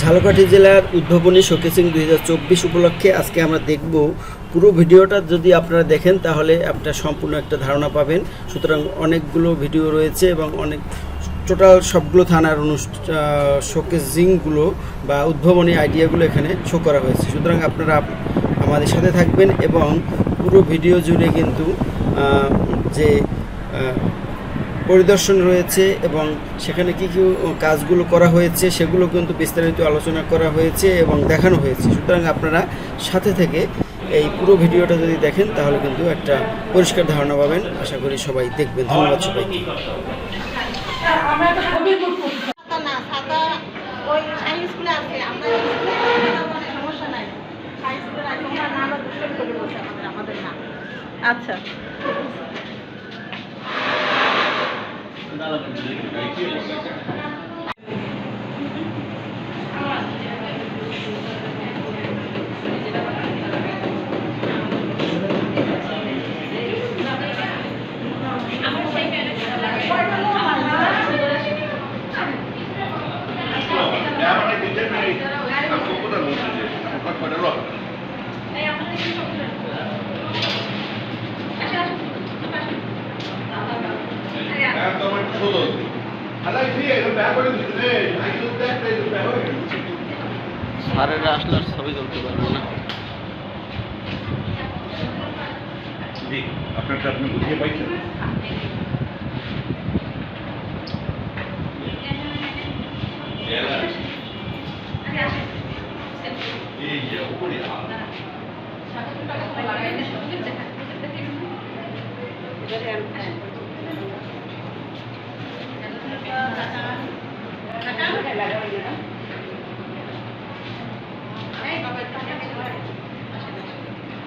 ঝালকাঠি জেলার উদ্ভাবনী শোকেসিং দুই চব্বিশ উপলক্ষে আজকে আমরা দেখব পুরো ভিডিওটা যদি আপনারা দেখেন তাহলে আপনার সম্পূর্ণ একটা ধারণা পাবেন। সুতরাং অনেকগুলো ভিডিও রয়েছে এবং অনেক টোটাল সবগুলো থানার অনুষ্ঠান শোকেসিংগুলো বা উদ্ভাবনী আইডিয়াগুলো এখানে শো করা হয়েছে। সুতরাং আপনারা আমাদের সাথে থাকবেন এবং পুরো ভিডিও জুড়ে কিন্তু যে পরিদর্শন রয়েছে এবং সেখানে কি কি কাজগুলো করা হয়েছে সেগুলো কিন্তু বিস্তারিত আলোচনা করা হয়েছে এবং দেখানো হয়েছে। সুতরাং আপনারা সাথে থেকে এই পুরো ভিডিওটা যদি দেখেন তাহলে কিন্তু একটা পরিষ্কার ধারণা পাবেন। আশা করি সবাই দেখবেন। ধন্যবাদ সবাইকে। আমরা একটা ছবি করব ছাতা না ছাতা ওই হাই স্কুলে আছে আমরা স্কুলে মানে সমস্যা নাই হাই স্কুলে আছে ওনার নাম আর দুষ্কর্ম করে বলছে আমাদের আমাদের নাম আচ্ছা স্যারেরা আসলে আর ছবি তুলতে পারবে না। জি আপনারটা আপনি বুঝিয়ে পাইছেন? এই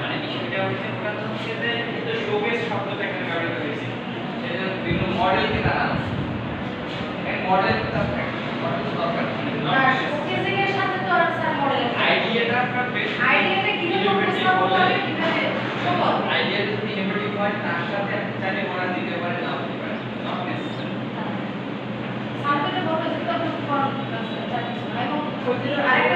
মানে বিষয়টা হচ্ছে মূলত হচ্ছে যে এই যে শোকেস শব্দটা এখানে ব্যবহৃত হয়েছে সেটা বিভিন্ন মডেলকে তারা এক মডেল তার মডেল দরকার আইডিয়াটা আপনার বেশ আইডিয়া যদি ইনোভেটিভ হয় তার সাথে আপনি চাইলে মডেল দিতে পারেন নাও দিতে পারেন নট নেসেসারি আরেকটা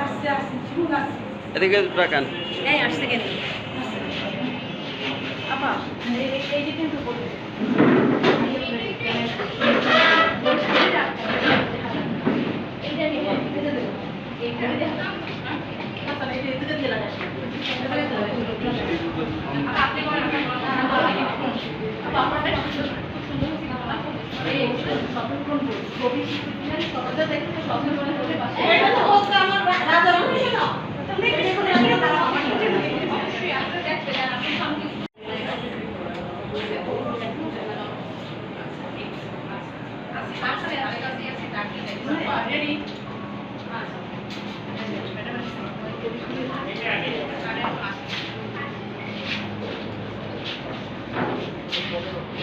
আসছে শুনুন আসছে। এদিকে আসছে কেন আপা এই এই যে কিন্তু বলতে এটা তো হচ্ছে আমার রাজা রানী না তুমি কি করে আমি তারা আমার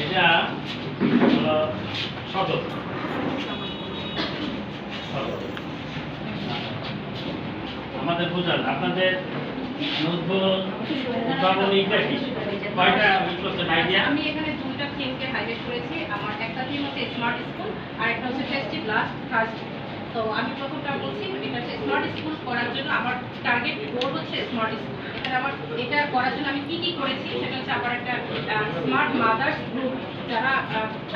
এটা হলো সদর সদর। আমাদের বোঝান, আপনাদের আমি এখানে দুইটা থিমকে হাইলাইট করেছি, আমার একটা থিম হচ্ছে স্মার্ট স্কুল আর একটা হচ্ছে ফেস্টিভ লাস্ট ফার্স্ট তো আমি প্রথমটা বলছি, এটা স্মার্ট স্কুল করার জন্য আমার টার্গেট গোল হচ্ছে স্মার্ট স্কুল এখানে আমার এটা করার জন্য আমি কি কি করেছি, সেটা হচ্ছে আমার একটা স্মার্ট মাদার্স গ্রুপ যারা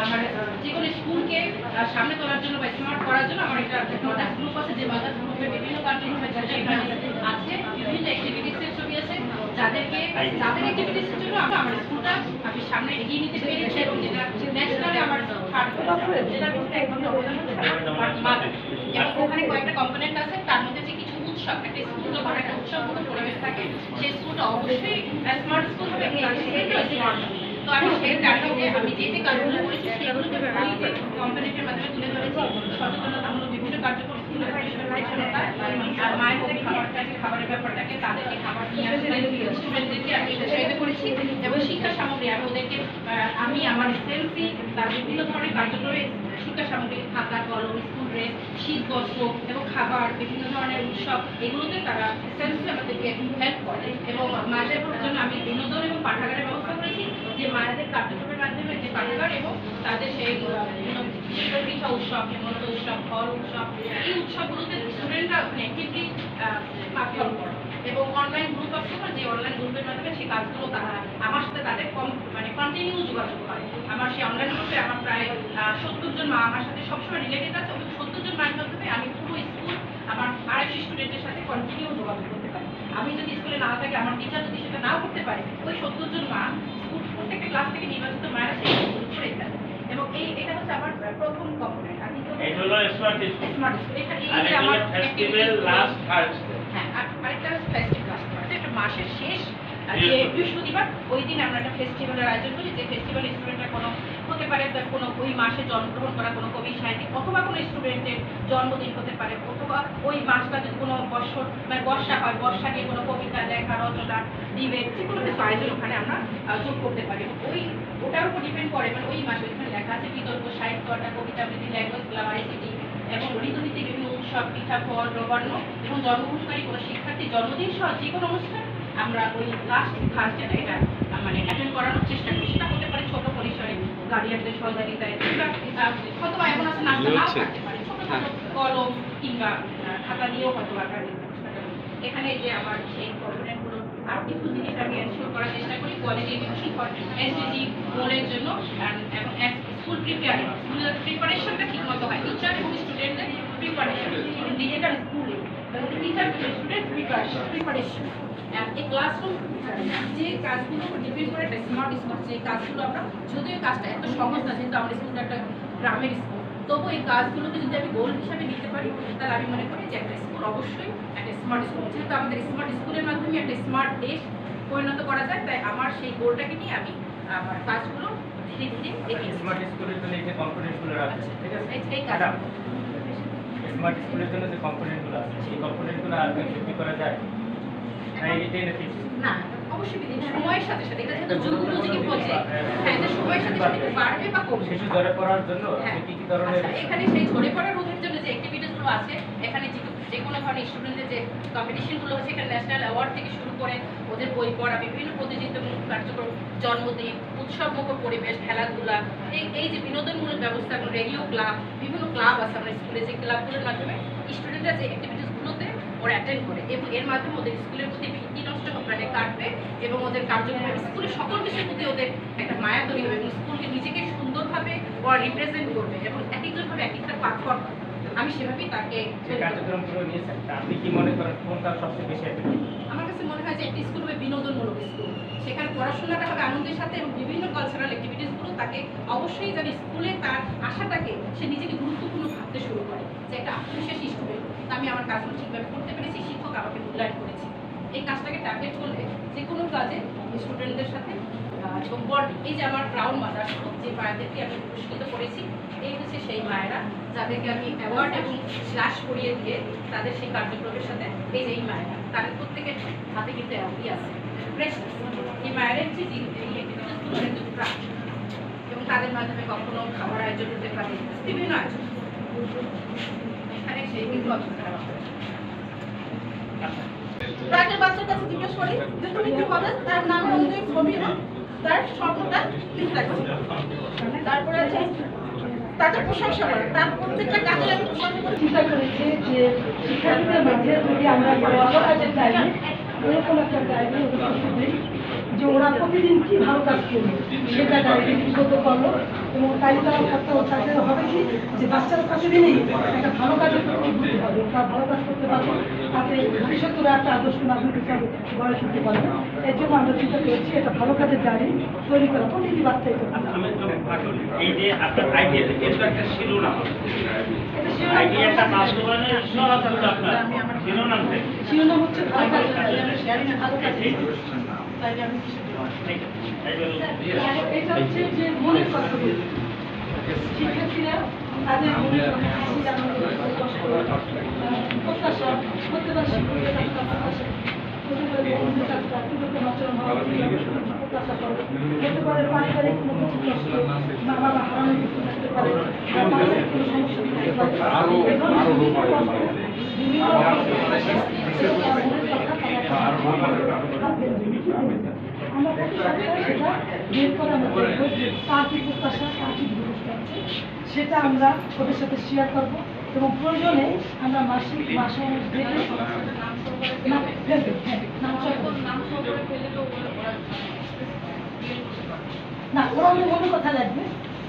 আমার যে কোনো স্কুলকে সামনে তোলার জন্য বা স্মার্ট করার জন্য আমার একটা মাদার্স গ্রুপ আছে, যে মাদার্স গ্রুপের বিভিন্ন কান্ট্রি যারা এখানে আছে, বিভিন্ন অ্যাক্টিভিটিসের ছবি আছে, যাদেরকে, যাদের অ্যাক্টিভিটিসের জন্য আমি আমার স্কুলটা আমি সামনে এগিয়ে নিতে পেরেছি এবং যেটা ন্যাশনালে আমার যেটা ভিতরে একমাত্র অবদান ওখানে কয়েকটা কম্পোনেন্ট আছে একটা পরিবেশ থাকে সেই স্কুলটা অবশ্যই স্মার্ট স্কুল হবে এবং স্মার্ট তো আমি সেই আমি যে যে কাজগুলো করেছি সেগুলোকে মাধ্যমে তুলে ধরেছি। সচেতনতামূলক বিভিন্ন কার্যক্রম তাদেরকে আমি শিক্ষা সামগ্রী আমি ওদেরকে আমি আমার সেলফি তার বিভিন্ন ধরনের কার্যক্রমে শিক্ষা সামগ্রী, খাতা, কলম স্কুল ড্রেস শীত, বস্ত্র এবং খাবার, বিভিন্ন ধরনের উৎসব, এগুলোতে তারা সেলফি আমাদেরকে হেল্প করে। এবং মায়েদের জন্য আমি বিনোদন এবং পাঠাগারের ব্যবস্থা করেছি যে মায়েদের কার্যক্রমের মাধ্যমে যে পাঠাগার এবং তাদের সেই পিঠা উৎসব, হেমন্ত উৎসব ফল উৎসব, এই উৎসবগুলোতে স্টুডেন্টরা অ্যাক্টিভলি পারফর্ম করে। এবং অনলাইন গ্রুপ আছে না যে অনলাইন গ্রুপের মাধ্যমে সেই কাজগুলো তারা আমার সাথে তাদের কম মানে কন্টিনিউ যোগাযোগ করে। আমার সেই অনলাইন গ্রুপে আমার প্রায় সত্তর জন মা আমার সাথে সবসময় রিলেটেড আছে। সত্তর মায়ের মাধ্যমে আমি পুরো স্কুল আমার আড়াইশো স্টুডেন্টের সাথে কন্টিনিউ যোগাযোগ করতে পারি। আমি যদি স্কুলে না থাকি আমার টিচার যদি সেটা নাও করতে পারে ওই সত্তর জন মা স্কুল প্রত্যেকটা ক্লাস থেকে নির্বাচিত মায়েরা সেই করে ফেলে। এবং এই এটা হচ্ছে আমার প্রথম কম্পোনেন্ট আর দ্বিতীয় এই হলো স্মার্ট স্মার্ট এখানে এই আর যে এটা আমার ফেস্টিভ্যাল লাস্ট থার্সডে হ্যাঁ আরেকটা এটা মাসের শেষ আর যে। বৃহস্পতিবার ওই দিন আমরা একটা ফেস্টিভ্যালের আয়োজন করি। যে ফেস্টিভ্যাল স্টুডেন্টরা কোনো হতে পারে কোনো ওই মাসে জন্মগ্রহণ করা কোনো কবি, সাহিত্যিক অথবা কোনো স্টুডেন্টের জন্মদিন হতে পারে, অথবা ওই মাসটা যদি কোনো বর্ষর মানে বর্ষা হয়, বর্ষা নিয়ে কোনো কবিতা, লেখা, রচনা ডিবেট যে কোনো কিছু আয়োজন ওখানে আমরা যোগ করতে পারি। ওই ওটার উপর ডিপেন্ড করে মানে ওই মাসে ওইখানে লেখা আছে বিতর্ক সাহিত্য একটা কবিতা, আবৃত্তি ল্যাঙ্গুয়েজ আইসিটি এবং ঋতুভিত্তিক বিভিন্ন উৎসব, পিঠা, ফল নবান্ন এবং জন্মগ্রহণকারী কোনো শিক্ষার্থীর জন্মদিন সহ যে কোনো অনুষ্ঠান আমরা ওই লাস্ট থার্সডেটা এটা মানে অ্যাটেন্ড করানোর চেষ্টা করি। সেটা হতে পারে ছোট পরিসরে গার্ডিয়ানদের সহযোগিতায় হয়তো বা এমন আছে নাচটা নাও থাকতে পারে। ছোট ছোট কলম কিংবা খাতা নিয়েও হয়তো বা। এখানে যে আমার সেই কম্পোনেন্টগুলো আর কিছু জিনিস আমি এনশিওর করার চেষ্টা করি কোয়ালিটি এডুকেশন ফর এসডিজি গোলের জন্য। এবং স্কুল প্রিপেয়ার স্কুলের প্রিপারেশনটা ঠিক মতো হয়। টিচার এবং স্টুডেন্টদের প্রিপারেশন ডিজিটাল স্কুলে টিচার স্টুডেন্ট প্রিপারেশন প্রিপারেশন এই ক্লাসরুম যে কাজগুলো ডিপেন্ড করে একটা স্মার্ট স্কুল যে কাজগুলো আমরা যদিও এই কাজটা এত সহজ না যেহেতু আমাদের স্কুলটা একটা গ্রামের স্কুল তবু এই কাজগুলোকে যদি আমি গোল হিসাবে নিতে পারি তাহলে আমি মনে করি যে একটা স্কুল অবশ্যই একটা স্মার্ট স্কুল যেহেতু আমাদের স্মার্ট স্কুলের মাধ্যমে একটা স্মার্ট দেশ পরিণত করা যায় তাই আমার সেই গোলটাকে নিয়ে আমি আমার কাজগুলো ধীরে ধীরে এগিয়ে স্মার্ট স্কুলের জন্য এই যে কম্পোনেন্টগুলো আছে ঠিক আছে? এই- এই কাজ স্মার্ট স্কুলের জন্য যে কম্পোনেন্টগুলো আছে সেই কম্পোনেন্টগুলো আর করা যায়? না এটা এনে ফিক্স না অবশ্যই বিধি সময়ের সাথে সাথে। এটা যেহেতু যুগোপযোগী প্রজেক্ট হ্যাঁ এটা সময়ের সাথে সাথে বাড়বে বা কমবে? শিশু ধরে পড়ার জন্য হ্যাঁ। কি কি ধরনের আচ্ছা, এখানে সেই ঝরে পড়া রোধের জন্য যে অ্যাক্টিভিটিসগুলো আছে এখানে যে যে কোনো ধরনের স্টুডেন্টদের যে কম্পিটিশনগুলো হচ্ছে এখানে ন্যাশনাল অ্যাওয়ার্ড থেকে শুরু করে ওদের বই পড়া বিভিন্ন প্রতিযোগিতামূলক কার্যক্রম জন্মদিন উৎসবমুখর পরিবেশ খেলাধুলা এই এই যে বিনোদনমূলক ব্যবস্থাগুলো রেডিও ক্লাব বিভিন্ন ক্লাব আছে আমরা স্কুলে যে ক্লাবগুলোর মাধ্যমে স্টুডেন্টরা যে ওরা অ্যাটেন্ড করে। এবং এর মাধ্যমে ওদের স্কুলের প্রতি ভীতি নষ্ট মানে কাটবে এবং ওদের কার্যক্রম স্কুলের সকল কিছুর প্রতি ওদের একটা মায়া তৈরি হবে এবং স্কুলকে নিজেকে সুন্দরভাবে ওরা রিপ্রেজেন্ট করবে এবং এক একজনভাবে এক একটা প্ল্যাটফর্ম আমি সেভাবেই তাকে কার্যক্রমগুলো নিয়েছেন আপনি কি মনে করেন কোনটা সবচেয়ে বেশি আমার কাছে মনে হয় যে একটি স্কুল হবে বিনোদনমূলক স্কুল। সেখানে পড়াশোনাটা হবে আনন্দের সাথে এবং বিভিন্ন কালচারাল অ্যাক্টিভিটিসগুলো তাকে অবশ্যই যেন স্কুলে তার আশাটাকে সে নিজেকে গুরুত্বপূর্ণ ভাবতে শুরু করে যে একটা আত্মবিশ্বাসী স্টুডেন্ট আমি আমার কাজগুলো ঠিকভাবে করতে পেরেছি, শিক্ষক আমাকে মূল্যায়ন করেছে এই কাজটাকে টার্গেট করলে যে কোনো কাজে স্টুডেন্টদের সাথে এই যে আমার ক্রাউন মাদার যে মায়েদেরকে আমি পুরস্কৃত করেছি, এই হচ্ছে সেই মায়েরা যাদেরকে আমি অ্যাওয়ার্ড এবং স্লাশ করিয়ে দিয়ে তাদের সেই কার্যক্রমের সাথে এই যে এই মায়েরা, তাদের প্রত্যেকের হাতে কিন্তু অ্যাওয়ার্ডই আছে। এই মায়েরা যে কিন্তু। এবং তাদের মাধ্যমে কখনো খাবার আয়োজন হতে পারে, বিভিন্ন আয়োজন অযোধ্যা তাকে বাচ্চার কাছে জিজ্ঞেস করি যে তুমি কি হবে? তার নাম অনুযায়ী ছবি তার স্বপ্নটা লিখে রাখছি তারপরে আছে তাকে প্রশংসা করে। তার প্রত্যেকটা কাজে আমি প্রশংসা করি চিন্তা করেছি যে শিক্ষার্থীদের মাঝে যদি আমরা ভালো কাজের চাইলে এরকম একটা দিই যে ওরা প্রতিদিন কি ভালো কাজ করবে সেটা লিপিবদ্ধ করল এবং তালিকা করতে তাদের হবে কি যে বাচ্চারা প্রতিদিনই একটা ভালো কাজের প্রতি হবে তারা ভালো কাজ করতে পারবে তাতে ভবিষ্যতে ওরা একটা আদর্শ নাগরিক হিসাবে গড়ে তুলতে পারবে। এর জন্য আমরা চিন্তা করেছি একটা ভালো কাজের ডায়েরি তৈরি করা প্রতিটি বাচ্চা এটা করবে। আমি তো এই যে আপনার আইডিয়া তো একটা শিরোনাম। এটা শিরোনাম আইডিয়া একটা বাস্তবায়নের আছে আপনার শিরোনাম শিরোনাম হচ্ছে ভালো শেয়ারিং ভালো কাজে ঠিক তাই আমি কিছু এটা হচ্ছে যে মনের কথাগুলো শিক্ষার্থীরা তাদের মনের প্রত্যাশা পারে পারিবারিক কোনো কষ্ট মা বাবা হারানোর থাকতে পারে কোনো সমস্যা সেটা আমরা ওদের সাথে শেয়ার করব এবং প্রয়োজনে আমরা মাসিক মাসে না, ওরা মনে কথা লাগবে।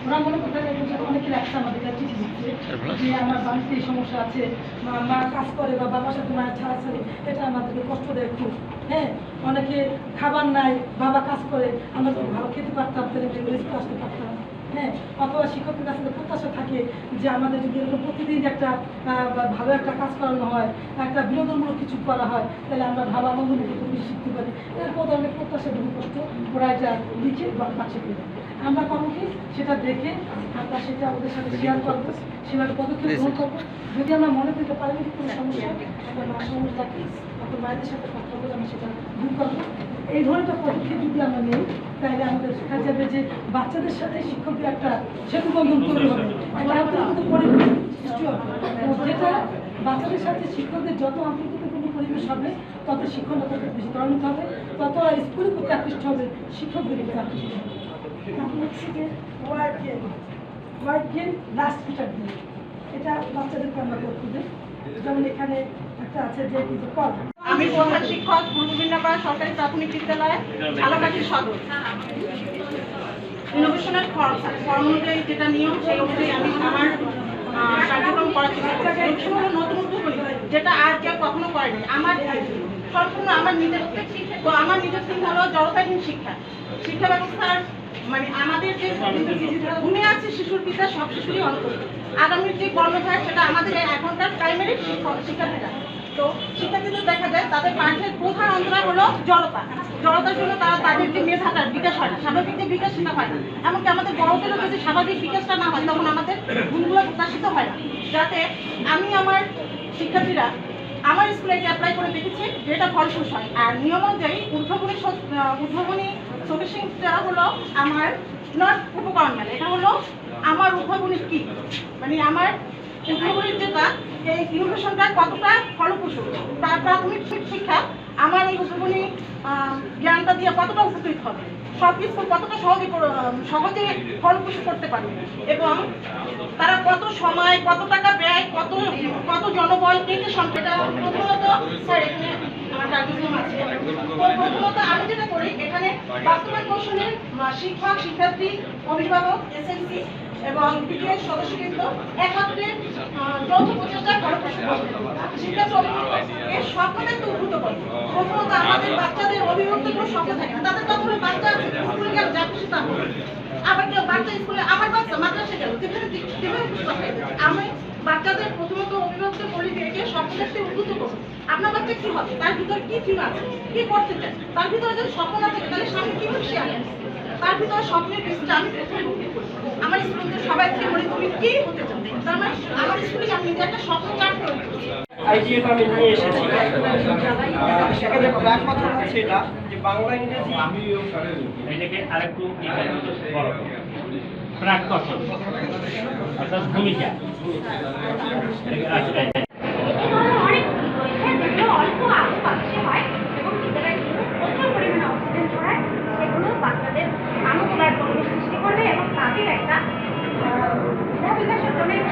ওরা মনে কথা লাগবে যে অনেকে আমাদের কাছে। যে আমার বাড়িতে এই সমস্যা আছে মা কাজ করে বা বাবার সাথে মায়ের ছাড়াছাড়ি এটা আমাদেরকে কষ্ট দেয় খুব। হ্যাঁ অনেকে খাবার নাই বাবা কাজ করে আমরা যদি ভালো খেতে পারতাম তাহলে স্কুলে আসতে পারতাম হ্যাঁ অথবা শিক্ষকের কাছে প্রত্যাশা থাকে যে আমাদের যদি এরকম প্রতিদিন একটা ভালো একটা কাজ করানো হয় একটা বিনোদনমূলক কিছু করা হয় তাহলে আমরা ভালো আনন্দ শিখতে পারি। এরপর অনেক প্রত্যাশা বহু কষ্ট ওরা এটা লিখে বা কাছে পেয়ে আমরা করব কি? সেটা দেখে আমরা সেটা আমাদের সাথে শেয়ার করব সেভাবে পদক্ষেপ গ্রহণ করব। যদি আমরা মনে করতে পারি যে কোনো সমস্যা আমরা মা সমস্যা তখন মায়েদের সাথে কথা বলে আমরা সেটা দূর করব। এই ধরনের পদক্ষেপ যদি আমরা নেই তাহলে আমাদের শেখা যাবে যে বাচ্চাদের সাথে শিক্ষকের একটা সেতু বন্ধন তৈরি হবে। যেটা বাচ্চাদের সাথে শিক্ষকদের যত আন্তরিকতাপূর্ণ পরিবেশ হবে তত শিক্ষকরা তত বেশি ত্বরান্বিত হবে তত স্কুলের প্রতি আকৃষ্ট হবে শিক্ষকদের প্রতি আকৃষ্ট হবে। আমি প্রধান শিক্ষক সরকারি প্রাথমিক যেটা নিয়ম, সেই অনুযায়ী আমি আমার কার্যক্রম করার নতুন যেটা আর কেউ কখনো করেনি। আমার সম্পূর্ণ আমার নিজের তো আমার নিজের চিন্তা হলো জড়তাহীন শিক্ষা। শিক্ষা ব্যবস্থার মানে আমাদের যে ভূমি আছে শিশুর পিতা, সব শিশুরই অন্তর্ভুক্ত আগামীর যে কর্মধার সেটা আমাদের এখনকার প্রাইমারি শিক্ষার্থীরা। তো শিক্ষার্থীদের দেখা যায়, তাদের পাঠের প্রধান অন্তরায় হলো জড়তা। জড়তার জন্য তারা তাদের যে মেধাটার বিকাশ হয় স্বাভাবিক যে বিকাশ সেটা হয় না। এমনকি আমাদের বড়দেরও যদি স্বাভাবিক বিকাশটা না হয়, তখন আমাদের গুণগুলো প্রকাশিত হয় না। যাতে আমি আমার শিক্ষার্থীরা আমার স্কুলে অ্যাপ্লাই করে দেখেছি যে এটা ফলপ্রস হয়। আর নিয়ম অনুযায়ী উদ্ভাবনী উদ্ভাবনী হলো আমার নট উপকরণ মানে এটা হলো আমার উদ্ভাবনী কি মানে আমার উদ্ভাবনীর যেটা এই ইনোভেশনটা কতটা ফলপ্রসূ? তার প্রাথমিক শিক- শিক্ষা আমার এই উদ্ভাবনী জ্ঞানটা দিয়ে কতটা উপকৃত হবে? সব কিছু কতটা সহজে সহজে ফলপ্রসূ করতে পারবে? এবং তারা কত সময়, কত টাকা ব্যয়, কত কত জনবল থেকে সংখ্যাটা প্রথমত স্যার এখানে আমি এখানে বাস্তবায়ন শিক্ষক শিক্ষার্থী, অভিভাবক এসএনসি এবং বিটিএস সদস্যবৃন্দ একত্রে যৌথ প্রচেষ্টা প্রথমত আমাদের বাচ্চাদের অভিভাবকদের কোনো স্বপ্ন থাকে। না তাদের হলো বাচ্চা স্কুলে গেল, যা খুশি আবার কেউ বাচ্চা স্কুলে আমার বাচ্চা মাদ্রাসা গেল। আমি বাচ্চাদের প্রথমত অভিভাবকদের বলি যে একে স্বপ্ন করুন। আপনার বাচ্চা কি হবে? তার ভিতরে কি থিম আছে? কি করতে চায়? তার ভিতরে যদি স্বপ্ন না থাকে তাহলে সামনে কীভাবে সে আনে তার ভিতরে স্বপ্নের বীজটা আমি প্রথমে আমার স্কুলের সবাইকে বলি তুমি কি হতে চাও? তার মানে আমার স্কুলে আমি নিজে একটা স্বপ্ন চার্ট করে আইডিয়াটা আমি নিয়ে এসেছি। সেখানে ব্ল্যাক কথা হচ্ছে এটা যে বাংলা ইংরেজি। এটাকে আরেকটু বড় প্রাক কথন অর্থাৎ ভূমিকা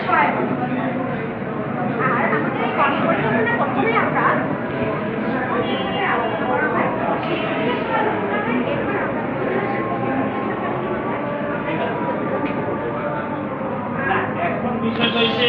হয়। আর আমাদের এই কর্ম পরিকল্পনা প্রথমে আমরা শিক্ষকদের সাথে আলোচনা করা হয় সেই পরিবেশটা আলোচনা হয় এরপর আমরা না, এখন বিষয় হয়েছে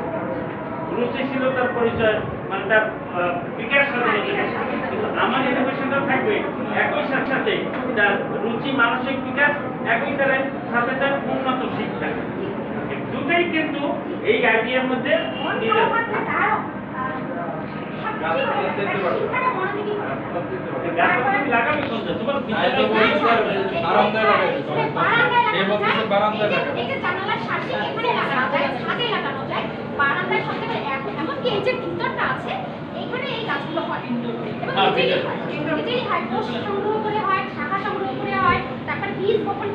রুচিশীলতার পরিচয় মানে তার বিকাশ হতে কিন্তু আমার ইনোভেশনটা থাকবে। একই সাথে সাথে তার রুচি মানসিক বিকাশ একই তারে সাথে তার উন্নত শিক্ষা। দুটোই কিন্তু এই আইডিয়ার মধ্যে সাথে বারান্দায় সব থেকে এখন এমনকি এই যে ভিতরটা আছে এখানে এই গাছগুলো হয়। এবং হ্যাঁ, নিজেরই হয়। নিজেরই হয় কোষ সংগ্রহ করে হয় শাখা সংগ্রহ করে হয় তারপর বীজ বপন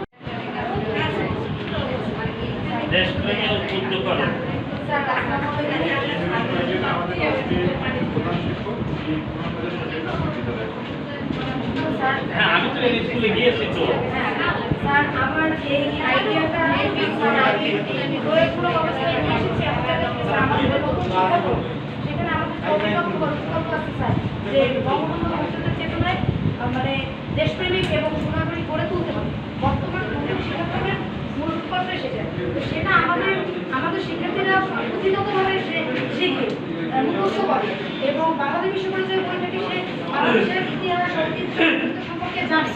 হ্যাঁ আমি তো স্কুলে গিয়েছি তো। স্যার আমার এই আইডিয়াটা আমি অবস্থায় নিয়ে এসেছি আপনাদের কাছে স্যার আমাদের নতুন শিক্ষাক্রম সেখানে আমাদের বিকল্প আছে স্যার যে বঙ্গবন্ধু ভবিষ্যতের চেতনায় মানে দেশপ্রেমিক এবং সুনাগরিক গড়ে তুলতে হবে। বর্তমান নতুন শিক্ষাক্রমের মূল বিকল্প এসেছে তো সেটা আমাদের আমাদের শিক্ষার্থীরা পদ্ধতিগতভাবে সে- শিখে মুখস্থ করে। এবং বাংলাদেশ বিশ্ব পরিচয় বই থেকে সে বাংলাদেশের ইতিহাস সম্পর্কে জানে।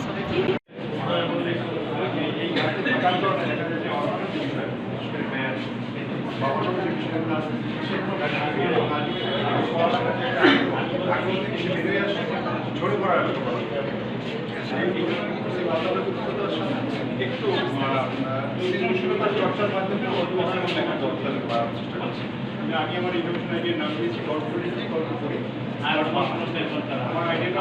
চর্চার মাধ্যমে চেষ্টা করছি। আমি আমি আমার ইনোভেশন আইডিয়ার নাম দিয়েছি, গল্প লিখি গল্প করি। আর আমার সমস্যায় সরকার আমার আইডিয়া